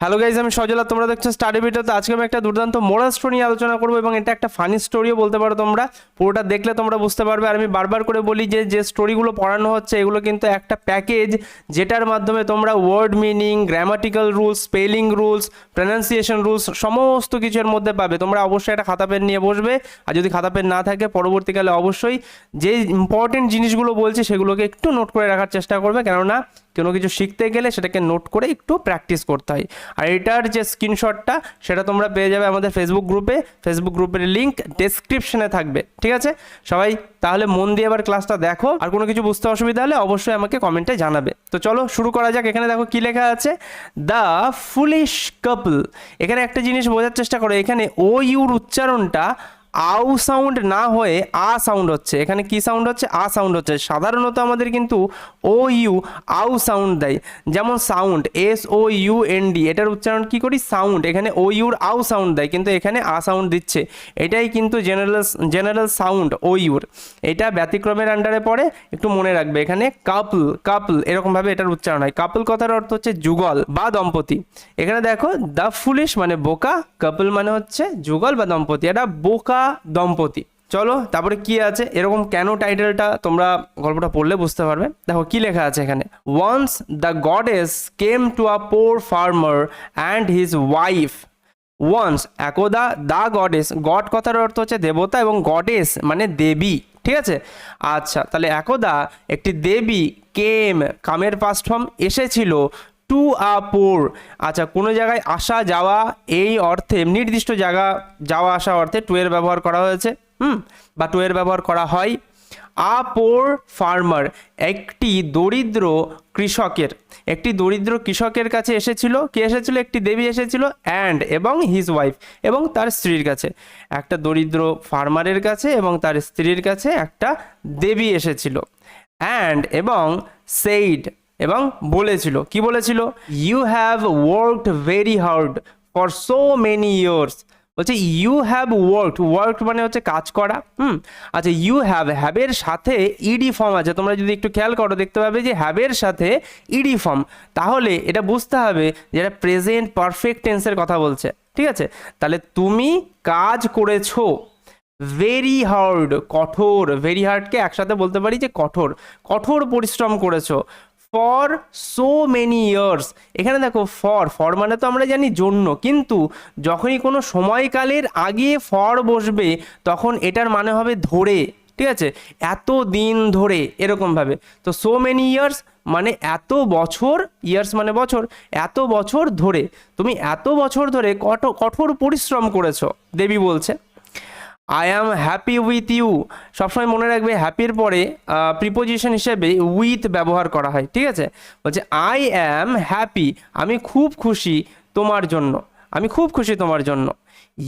Hello guys আমি সজলা তোমরা দেখছ স্টাডি ভিডিওতে আজকে আমি একটা দুর্দান্ত মোরাল স্টোরি নিয়ে আলোচনা করব এবং এটা একটা ফানি স্টোরিও বলতে পারো তোমরা। পুরোটা দেখলে তোমরা বুঝতে পারবে। আর আমি বারবার করে বলি যে যে স্টোরিগুলো পড়ানো হচ্ছে, এগুলো কিন্তু একটা প্যাকেজ যেটার মাধ্যমে তোমরা word meaning grammatical rules spelling rules pronunciation rules সমস্ত কিছুর মধ্যে পাবে। তোমরা অবশ্যই একটা খাতা পেন নিয়ে বসবে। আর যদি খাতা পেন না থাকে, পরবর্তীকালে অবশ্যই যে ইম্পর্টেন্ট জিনিসগুলো বলছি, সেগুলোকে একটু নোট করে রাখার চেষ্টা করবে। কেননা কোনো কিছু শিখতে গেলে সেটাকে নোট করে একটু প্র্যাকটিস করতে হয়। আর এটার যে স্ক্রিনশটটা সেটা তোমরা পেয়ে যাবে আমাদের ফেসবুক গ্রুপে ফেসবুক গ্রুপের লিঙ্ক ডেসক্রিপশনে থাকবে, ঠিক আছে? সবাই তাহলে মন দিয়ে এবার ক্লাসটা দেখো। আর কোনো কিছু বুঝতে অসুবিধা হলে অবশ্যই আমাকে কমেন্টে জানাবে। তো চলো শুরু করা যাক। এখানে দেখো কি লেখা আছে? দ্য ফুলিশ কাপল এখানে একটা জিনিস বোঝার চেষ্টা করো। এখানে ও ইউর উচ্চারণটা আউ সাউন্ড না হয়ে আ সাউন্ড হচ্ছে। এখানে কি সাউন্ড হচ্ছে? আ সাউন্ড হচ্ছে। সাধারণত আমাদের কিন্তু ও, ইউ, আউ সাউন্ড দেয়। যেমন sound, S, O, U, N, D, এটার উচ্চারণ কি করি? সাউন্ড। এখানে ও, ইউর আউ সাউন্ড দেয়, কিন্তু এখানে আ সাউন্ড দিচ্ছে। এটাই কিন্তু জেনারেল জেনারেল সাউন্ড, ও, ইউর। এটা ব্যতিক্রমের আন্ডারে পড়ে, একটু মনে রাখবে। এখানে কাপল কাপল, এরকমভাবে এটার উচ্চারণ হয়। কাপল কথার অর্থ হচ্ছে যুগল বা দম্পতি। এখানে দেখো, দ্য ফুলিশ মানে বোকা, কাপল মানে হচ্ছে যুগল বা দম্পতি। এটা বোকা দম্পতি। চলো, তারপরে কি আছে? এরকম কেন টাইটেলটা তোমরা গল্পটা পড়লে বুঝতে পারবে। দেখো, কি লেখা আছে এখানে? Once the goddess came to a poor farmer and his wife once একদা দ্য গডেস গড কথার অর্থ হচ্ছে দেবতা এবং গডেস মানে দেবী, ঠিক আছে? আচ্ছা তাহলে একদা একটি দেবী কেম কামের পাস্ট ফর্ম এসেছিল টু আ পোর। আচ্ছা কোনো জায়গায় আসা, যাওয়া, এই অর্থে, নির্দিষ্ট জায়গা, যাওয়া, আসা অর্থে টু এর ব্যবহার করা হয়েছে, হুম? বা টু এর ব্যবহার করা হয়। আ পোর ফার্মার একটি দরিদ্র কৃষকের, একটি দরিদ্র কৃষকের কাছে এসেছিল। কে এসেছিল? একটি দেবী এসেছিল অ্যান্ড এবং হিজ ওয়াইফ এবং তার স্ত্রীর কাছে। একটা দরিদ্র ফার্মারের কাছে এবং তার স্ত্রীর কাছে একটা দেবী এসেছিল। অ্যান্ড এবং সেইড এবং বলেছিল, কি বলেছিল? You have worked very hard for so many years বলছে ইউ হ্যাভ ওয়ার্কড ওয়ার্কড মানে হচ্ছে কাজ করা, হুম? আচ্ছা ইউ হ্যাভ হ্যাবের সাথে ইডি ফর্ম আছে। তোমরা যদি একটু খেয়াল করো, দেখতে পাবে যে হ্যাবের সাথে ইডি ফর্ম তাহলে এটা বুঝতে হবে যে এটা প্রেজেন্ট পারফেক্ট টেন্সের কথা বলছে, ঠিক আছে? তাহলে তুমি কাজ করেছ ভেরি হার্ড কঠোর। ভেরি হার্ডকে একসাথে বলতে পারি যে কঠোর। কঠোর পরিশ্রম করেছ। ফর সো মেনি ইয়ার্স এখানে দেখো ফর ফর মানে তো আমরা জানি জন্য, কিন্তু যখনই কোনো সময়কালের আগে ফর বসবে, তখন এটার মানে হবে ধরে, ঠিক আছে? এত দিন ধরে এরকমভাবে তো সো মেনি ইয়ার্স মানে এত বছর ইয়ার্স মানে বছর, এত বছর ধরে। তুমি এত বছর ধরে কঠোর কঠোর পরিশ্রম করেছ, দেবী বলছে। I am happy with you সবসময় মনে রাখবে হ্যাপির পরে প্রিপোজিশন হিসেবে উইথ ব্যবহার করা হয়, ঠিক আছে? বলছে আই অ্যাম হ্যাপি আমি খুব খুশি তোমার জন্য। আমি খুব খুশি তোমার জন্য।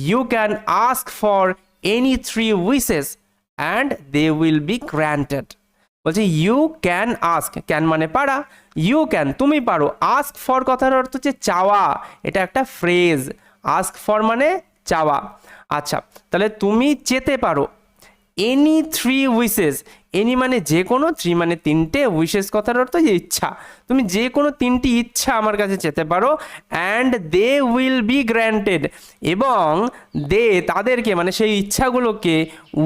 You can ask for any three wishes and they will be granted বলছে ইউ ক্যান আস্ক ক্যান মানে পারা। ইউ ক্যান তুমি পারো। আস্ক ফর কথার অর্থ হচ্ছে চাওয়া। এটা একটা ফ্রেজ আস্ক ফর মানে চাওয়া। আচ্ছা তাহলে তুমি চেতে পারো। এনি থ্রি উইসেস এনি মানে যে কোনো থ্রি মানে তিনটে উইশেস কথার অর্থ যে ইচ্ছা। তুমি যে কোনো তিনটি ইচ্ছা আমার কাছে চেতে পারো and they will be granted এবং দে তাদেরকে মানে সেই ইচ্ছাগুলোকে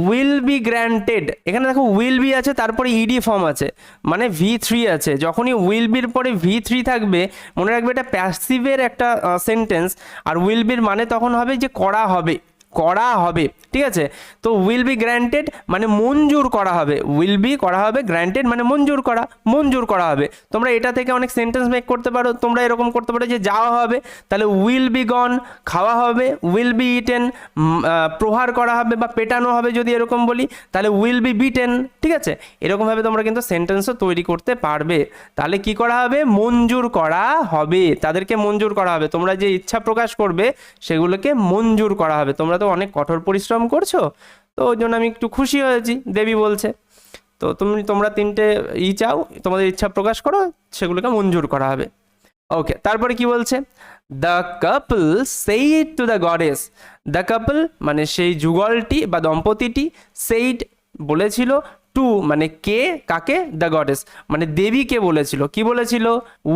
উইল বি গ্র্যান্টেড এখানে দেখো উইল বি আছে, তারপরে ইডি ফর্ম আছে মানে ভি থ্রি আছে। যখনই উইল বির পরে ভি থ্রি থাকবে, মনে রাখবে এটা প্যাসিভের একটা সেন্টেন্স আর উইল বির মানে তখন হবে যে করা হবে। করা হবে, ঠিক আছে? তো উইল বি গ্র্যান্টেড মানে মঞ্জুর করা হবে। উইল বি করা হবে গ্র্যান্টেড মানে মঞ্জুর করা মঞ্জুর করা হবে। তোমরা এটা থেকে অনেক সেন্টেন্স মেক করতে পারো, তোমরা এরকম করতে পারো যে যাওয়া হবে, তাহলে উইল বি গন খাওয়া হবে উইল বি ইটেন প্রহার করা হবে বা পেটানো হবে যদি এরকম বলি, তাহলে উইল বি বিটেন ঠিক আছে? এরকমভাবে তোমরা কিন্তু সেন্টেন্সও তৈরি করতে পারবে। তাহলে কি করা হবে? মঞ্জুর করা হবে। তাদেরকে মঞ্জুর করা হবে। তোমরা যে ইচ্ছা প্রকাশ করবে, সেগুলোকে মঞ্জুর করা হবে। তোমরা তো অনেক কঠোর পরিশ্রম করছ, তো ওই জন্য আমি একটু খুশি হয়েছি, দেবী বলছে। তো তুমি, তোমরা তিনটে ই চাও, তোমাদের ইচ্ছা প্রকাশ করো, সেগুলোকে মঞ্জুর করা হবে। ওকে তারপরে কি বলছে? The couple said to the goddess the couple মানে সেই যুগলটি বা দম্পতিটি সেইড বলেছিল টু মানে কে, কাকে? দ্য গডেস মানে দেবীকে বলেছিল। কি বলেছিল?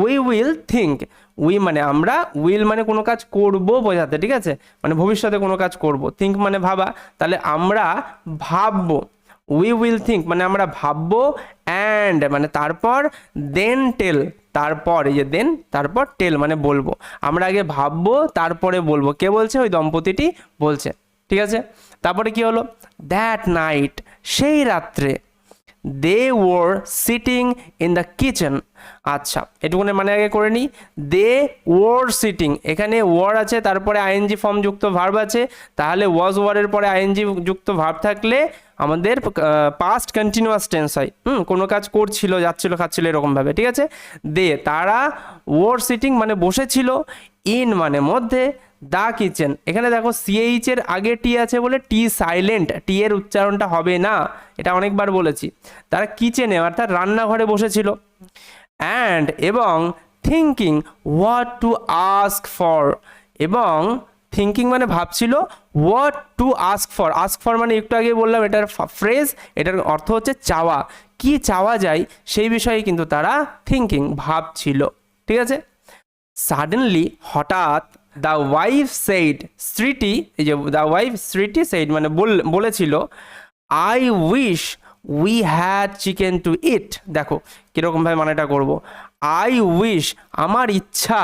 উই উইল থিঙ্ক উই মানে আমরা উইল মানে কোনো কাজ করব বোঝাতে, ঠিক আছে? মানে ভবিষ্যতে কোনো কাজ করব। থিঙ্ক মানে ভাবা। তাহলে আমরা ভাববো। উই উইল থিঙ্ক মানে আমরা ভাববো অ্যান্ড মানে তারপর দেন টেল তারপর, এই যে দেন তারপর টেল মানে বলব। আমরা আগে ভাববো, তারপরে বলব। কে বলছে? ওই দম্পতিটি বলছে। ঠিক আছে? তারপরে কি হলো? দ্যাট নাইট সেই রাত্রে they were sitting in the kitchen আচ্ছা এটুকুনে মানে আগে করে নিই। দে ওয়ার সিটিং এখানে ওয়ার আছে, তারপরে আইএনজি ফর্ম যুক্ত ভার্ব আছে, তাহলে ওয়াজ ওয়ারের পরে আইএনজি যুক্ত ভার্ব থাকলে আমাদের পাস্ট কন্টিনিউয়াস টেন্স হয়। হুম, কোনো কাজ করছিল, যাচ্ছিল, খাচ্ছিল এরকমভাবে ঠিক আছে? দে তারা ওয়ার সিটিং মানে বসেছিল ইন মানে মধ্যে দা কিচেন এখানে দেখো সিএইচ এর আগে টি আছে বলে টি সাইলেন্ট টি এর উচ্চারণটা হবে না, এটা অনেকবার বলেছি। তারা কিচেনে অর্থাৎ রান্নাঘরে বসেছিল। অ্যান্ড এবং thinking what to ask for এবং থিঙ্কিং মানে ভাবছিল what to ask for ask for মানে একটু আগে বললাম এটার ফ্রেজ এটার অর্থ হচ্ছে চাওয়া। কি চাওয়া যায় সেই বিষয়ে কিন্তু তারা থিঙ্কিং ভাবছিল, ঠিক আছে? সাডেনলি হঠাৎ দ্য ওয়াইফ সেইড স্ত্রীটি এই যে দ্য ওয়াইফ স্ত্রীটি সেইড মানে বল- বলেছিল I wish we had chicken to eat দেখো কীরকমভাবে মানেটা করব। আই উইশ আমার ইচ্ছা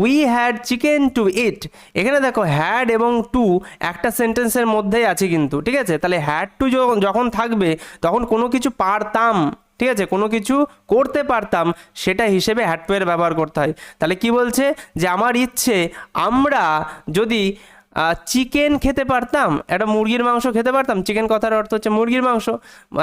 we had chicken to eat এখানে দেখো হ্যাড এবং টু একটা সেন্টেন্সের মধ্যেই আছে কিন্তু, ঠিক আছে? তাহলে হ্যাড টু যখন থাকবে, তখন কোনো কিছু পারতাম, ঠিক আছে? কোনো কিছু করতে পারতাম, সেটা হিসেবে হ্যাড টু এর ব্যবহার করতে হয়। তাহলে কি বলছে? যে আমার ইচ্ছে, আমরা যদি চিকেন খেতে পারতাম, একটা মুরগির মাংস খেতে পারতাম চিকেন কথার অর্থ হচ্ছে মুরগির মাংস,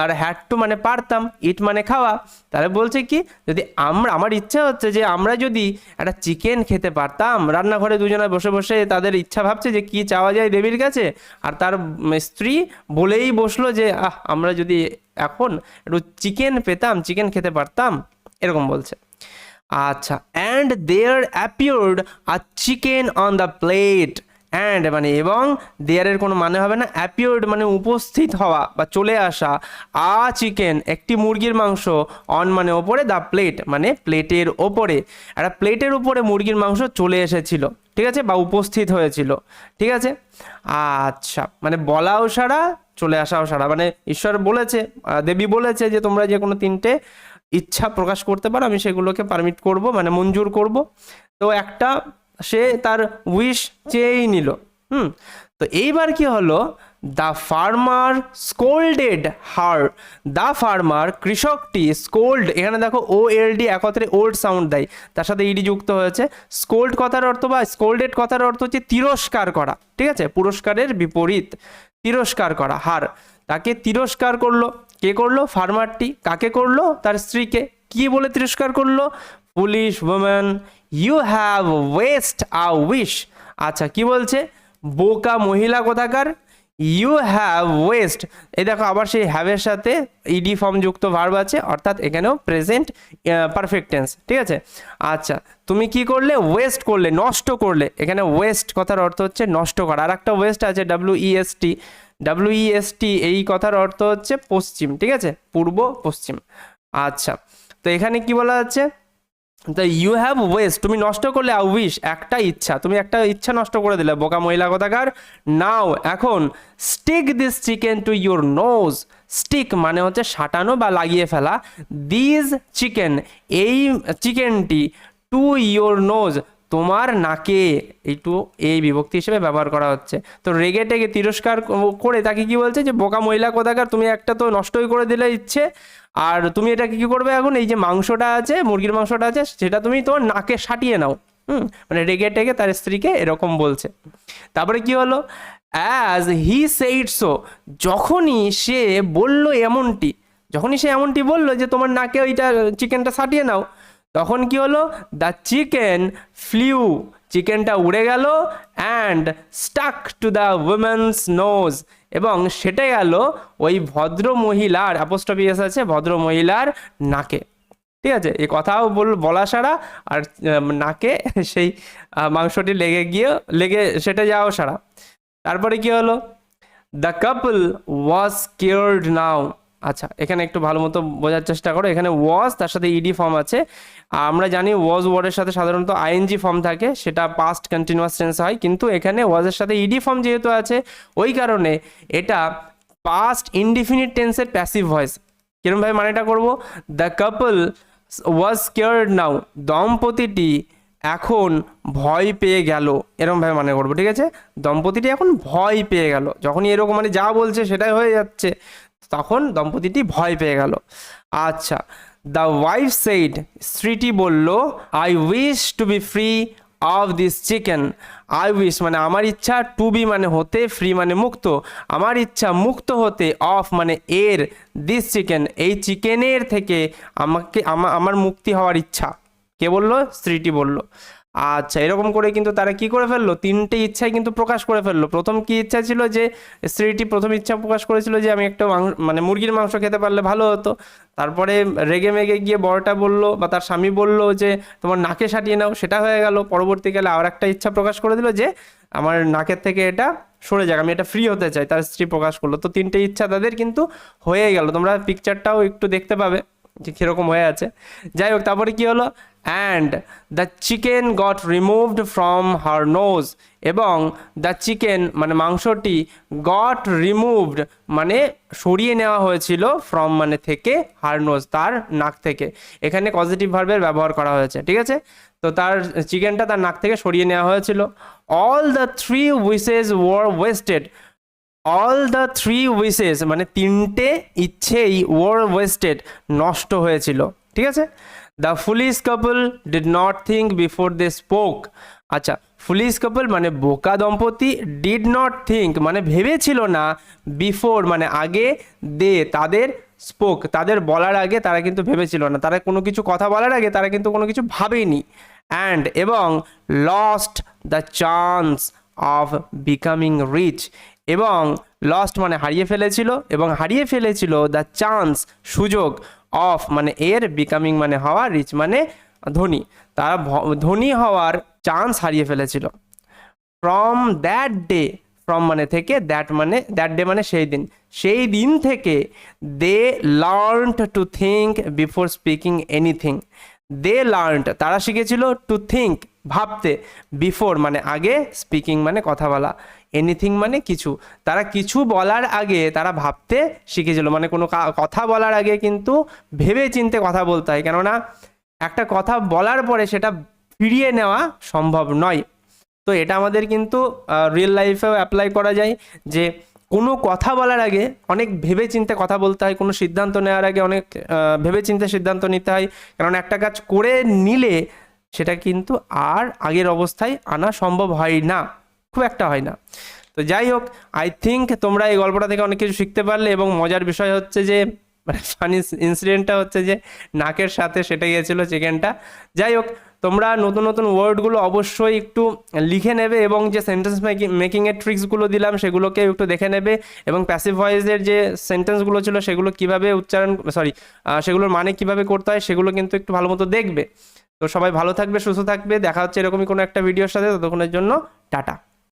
আর হ্যাড টু মানে পারতাম ইট মানে খাওয়া, তাহলে বলছে কি, যদি আমরা, আমার ইচ্ছা হচ্ছে যে আমরা যদি একটা চিকেন খেতে পারতাম, রান্নাঘরে দুজনে বসে বসে তাদের ইচ্ছা ভাবছে যে কি চাওয়া যায় দেবীর কাছে, আর তার স্ত্রী বলেই বসল যে, আহ, আমরা যদি এখন একটু চিকেন পেতাম চিকেন খেতে পারতাম, এরকম বলছে। আচ্ছা and there appeared a chicken on the plate and মানে এবং দেয়ারের কোনো মানে হবে না। অ্যাপিয়ার্ড মানে উপস্থিত হওয়া বা চলে আসা। আ চিকেন একটি মুরগির মাংস অন মানে ওপরে দ্য প্লেট মানে প্লেটের ওপরে। একটা প্লেটের উপরে মুরগির মাংস চলে এসেছিল, ঠিক আছে? বা উপস্থিত হয়েছিল, ঠিক আছে? আচ্ছা মানে বলাও সারা চলে আসাও সারা মানে ঈশ্বর বলেছে দেবী বলেছে যে তোমরা যে কোনো তিনটে ইচ্ছা প্রকাশ করতে পারো, আমি সেগুলোকে পারমিট করব মানে মঞ্জুর করব। তো একটা সে তার উইশ চেয়েই নিল। হুম? তো এইবার কি হলো? The farmer scolded her the farmer কৃষকটি scold এখানে দেখো ও এল ডি একত্রে ওল্ড সাউন্ড দেয়। তার সাথে ইডি যুক্ত হয়েছে। স্কোল্ড কথার অর্থ বা স্কোল্ডেড কথার অর্থ হচ্ছে তিরস্কার করা। ঠিক আছে? পুরস্কারের বিপরীত। তিরস্কার করা, হার। তাকে তিরস্কার করল। কে করল? ফার্মারটি কাকে করল? তার স্ত্রীকে। কি বলে তিরস্কার করল? Foolish woman you have waste a wish আচ্ছা কি বলছে? বোকা মহিলা কোথাকার? ইউ হ্যাভ ওয়েস্ট এই দেখো, আবার সেই হ্যাভের সাথে ইডি ফর্ম যুক্ত ভার্ব আছে, অর্থাৎ এখানেও প্রেজেন্ট পারফেক্ট টেন্স ঠিক আছে? আচ্ছা তুমি কি করলে? ওয়েস্ট করলে, নষ্ট করলে। এখানে ওয়েস্ট কথার অর্থ হচ্ছে নষ্ট করা। আর একটা ওয়েস্ট আছে ডাব্লিউ ইএসটি ডাব্লিউ ইএসটি এই কথার অর্থ হচ্ছে পশ্চিম, ঠিক আছে? পূর্ব, পশ্চিম। আচ্ছা তো এখানে কি বলা যাচ্ছে তো ইউ হ্যাভ ওয়েস্ট তুমি নষ্ট করলে আই উইশ একটা ইচ্ছা। তুমি একটা ইচ্ছা নষ্ট করে দিলে, বোকা মহিলা কথাকার নাও এখন stick this chicken to your nose stick মানে হচ্ছে সাঁটানো বা লাগিয়ে ফেলা। দিস চিকেন এই চিকেনটি টু ইউর নোজ তোমার নাকে, একটু এই বিভক্তি হিসেবে ব্যবহার করা হচ্ছে। তো রেগে টেগে তিরস্কার করে তাকে কি বলছে? যে বোকা মহিলা কোথাকার তুমি একটা তো নষ্টই করে দিলে ইচ্ছে। আর তুমি এটাকে কি করবে এখন? এই যে মাংসটা আছে, মুরগির মাংসটা আছে, সেটা তুমি তোমার নাকে সাটিয়ে নাও। হুম? মানে রেগে টেগে তার স্ত্রীকে এরকম বলছে। তারপরে কি হলো? অ্যাজ হি সেইড সো যখনই সে বলল এমনটি, যখনই সে এমনটি বলল যে তোমার নাকে ওইটা চিকেনটা সাটিয়ে নাও, তখন কি হলো? দ্য চিকেন ফ্লিউ চিকেনটা উড়ে গেল and stuck to the women's nose এবং সেটা গেল ওই ভদ্র মহিলার অ্যাপোস্টপিএস আছে ভদ্র মহিলার নাকে। ঠিক আছে? এই কথাও বল, বলা সারা, আর নাকে সেই মাংসটি লেগে গিয়ে, লেগে সেটা যাওয়া সারা। তারপরে কি হলো? দ্য কাপল ওয়াজ কেয়ার্ড নাও আচ্ছা এখানে একটু ভালো মতো বোঝার চেষ্টা করো। এখানে ওয়াজ তার সাথে ইডি ফর্ম আছে। আমরা জানি ওয়াজ ওয়ার্ডের সাথে সাধারণত আইএনজি ফর্ম থাকে, সেটা পাস্ট কন্টিনিউয়াস টেন্স হয়, কিন্তু এখানে ওয়াজের সাথে ইডি ফর্ম যেহেতু আছে, ওই কারণে এটা পাস্ট ইনডিফিনিট টেন্সের প্যাসিভ ভয়েস কিরমভাবে মানেটা করব? দ্য কাপল ওয়াজ কেয়ার্ড নাও দম্পতিটি এখন ভয় পেয়ে গেল। এরকমভাবে মানে করব, ঠিক আছে? দম্পতিটি এখন ভয় পেয়ে গেল। যখনই এরকম মানে যা বলছে সেটাই হয়ে যাচ্ছে। তখন দম্পতিটি ভয় পেয়ে গেল। আচ্ছা দ্য ওয়াইফ সেইড স্ত্রীটি বলল I wish to be free of this chicken I wish মানে আমার ইচ্ছা টু বি মানে হতে ফ্রি মানে মুক্ত। আমার ইচ্ছা মুক্ত হতে অফ মানে এর দিস চিকেন এই চিকেনের থেকে আমাকে, আমা- আমার মুক্তি হওয়ার ইচ্ছা। কে বলল? স্ত্রীটি বলল। আচ্ছা এরকম করে কিন্তু তারা কি করে ফেলল? তিনটে ইচ্ছাই কিন্তু প্রকাশ করে ফেলল। প্রথম কি ইচ্ছা ছিল যে, স্ত্রীটি প্রথম ইচ্ছা প্রকাশ করেছিল যে, আমি একটা মানে মুরগির মাংস খেতে পারলে ভালো হতো। তারপরে রেগে মেগে গিয়ে বড়টা বলল বা তার স্বামী বলল যে, তোমার নাকে সাটিয়ে নাও। সেটা হয়ে গেল। পরবর্তীকালে আর একটা ইচ্ছা প্রকাশ করে দিল যে, আমার নাকের থেকে এটা সরে যাক, আমি এটা ফ্রি হতে চাই। তার স্ত্রী প্রকাশ করল। তো তিনটে ইচ্ছা তাদের কিন্তু হয়ে গেল। তোমরা পিকচারটাও একটু দেখতে পাবে যে, কীরকম হয়ে আছে। যাই হোক, তারপরে কি হলো? And the chicken got removed from her nose এবং দ্য চিকেন মানে মাংসটি গট রিমুভড মানে সরিয়ে নেওয়া হয়েছিল ফ্রম মানে থেকে হার নোজ তার নাক থেকে। এখানে পজিটিভ ভার্বের ব্যবহার করা হয়েছে, ঠিক আছে? তো তার চিকেনটা তার নাক থেকে সরিয়ে নেওয়া হয়েছিল। All the three wishes were wasted all the three wishes মানে তিনটে ইচ্ছেই ওয়ার ওয়েস্টেড নষ্ট হয়েছিল, ঠিক আছে? The foolish couple did not think before they spoke আচ্ছা ফুলিশ কাপল মানে বোকা দম্পতি ডিড নট থিঙ্ক মানে ভেবেছিল না বিফোর মানে আগে দে, তাদের স্পোক তাদের বলার আগে তারা কিন্তু ভেবেছিল না। তারা কোনো কিছু কথা বলার আগে তারা কিন্তু কোনো কিছু ভাবেনি। অ্যান্ড এবং lost the chance of becoming rich এবং লস্ট মানে হারিয়ে ফেলেছিল এবং হারিয়ে ফেলেছিল দ্য চান্স সুযোগ অফ মানে এর বিকামিং মানে হওয়া রিচ মানে ধনী। তারা ধনী হওয়ার চান্স হারিয়ে ফেলেছিল। ফ্রম দ্যাট ডে ফ্রম মানে থেকে দ্যাট মানে দ্যাট ডে মানে সেই দিন। সেই দিন থেকে they learn to think before speaking anything they learn তারা শিখেছিল টু থিঙ্ক ভাবতে। বিফোর মানে আগে স্পিকিং মানে কথা বলা। এনিথিং মানে কিছু। তারা কিছু বলার আগে তারা ভাবতে শিখেছিল। মানে কোনো কথা বলার আগে কিন্তু ভেবে চিনতে কথা বলতে হয়। কেননা একটা কথা বলার পরে সেটা ফিরিয়ে নেওয়া সম্ভব নয়। তো এটা আমাদের কিন্তু রিয়েল লাইফেও অ্যাপ্লাই করা যায় যে কোনো কথা বলার আগে অনেক ভেবে চিন্তে কথা বলতে হয়। কোনো সিদ্ধান্ত নেওয়ার আগে অনেক ভেবে চিন্তে সিদ্ধান্ত নিতে হয়। কারণ একটা কাজ করে নিলে সেটা কিন্তু আর আগের অবস্থায় আনা সম্ভব হয় না। খুব একটা হয় না। তো যাই হোক আই থিঙ্ক তোমরা এই গল্পটা থেকে অনেক কিছু শিখতে পারলে এবং মজার বিষয় হচ্ছে যে মানে ফানি ইনসিডেন্টটা হচ্ছে যে, নাকের সাথে সেটা গিয়েছিল চিকেনটা যাই হোক, তোমরা নতুন নতুন ওয়ার্ডগুলো অবশ্যই একটু লিখে নেবে এবং যে সেন্টেন্স মেকিং মেকিংয়ের ট্রিক্সগুলো দিলাম সেগুলোকে একটু দেখে নেবে এবং প্যাসিভ ভয়েসের যে সেন্টেন্সগুলো ছিল সেগুলো কীভাবে উচ্চারণ সরি সেগুলোর মানে কীভাবে করতে হয় সেগুলো কিন্তু একটু ভালো মতো দেখবে। তো সবাই ভালো থাকবে, সুস্থ থাকবে। দেখা হচ্ছে এরকমই কোনো একটা ভিডিওর সাথে, ততক্ষণের জন্য টাটা।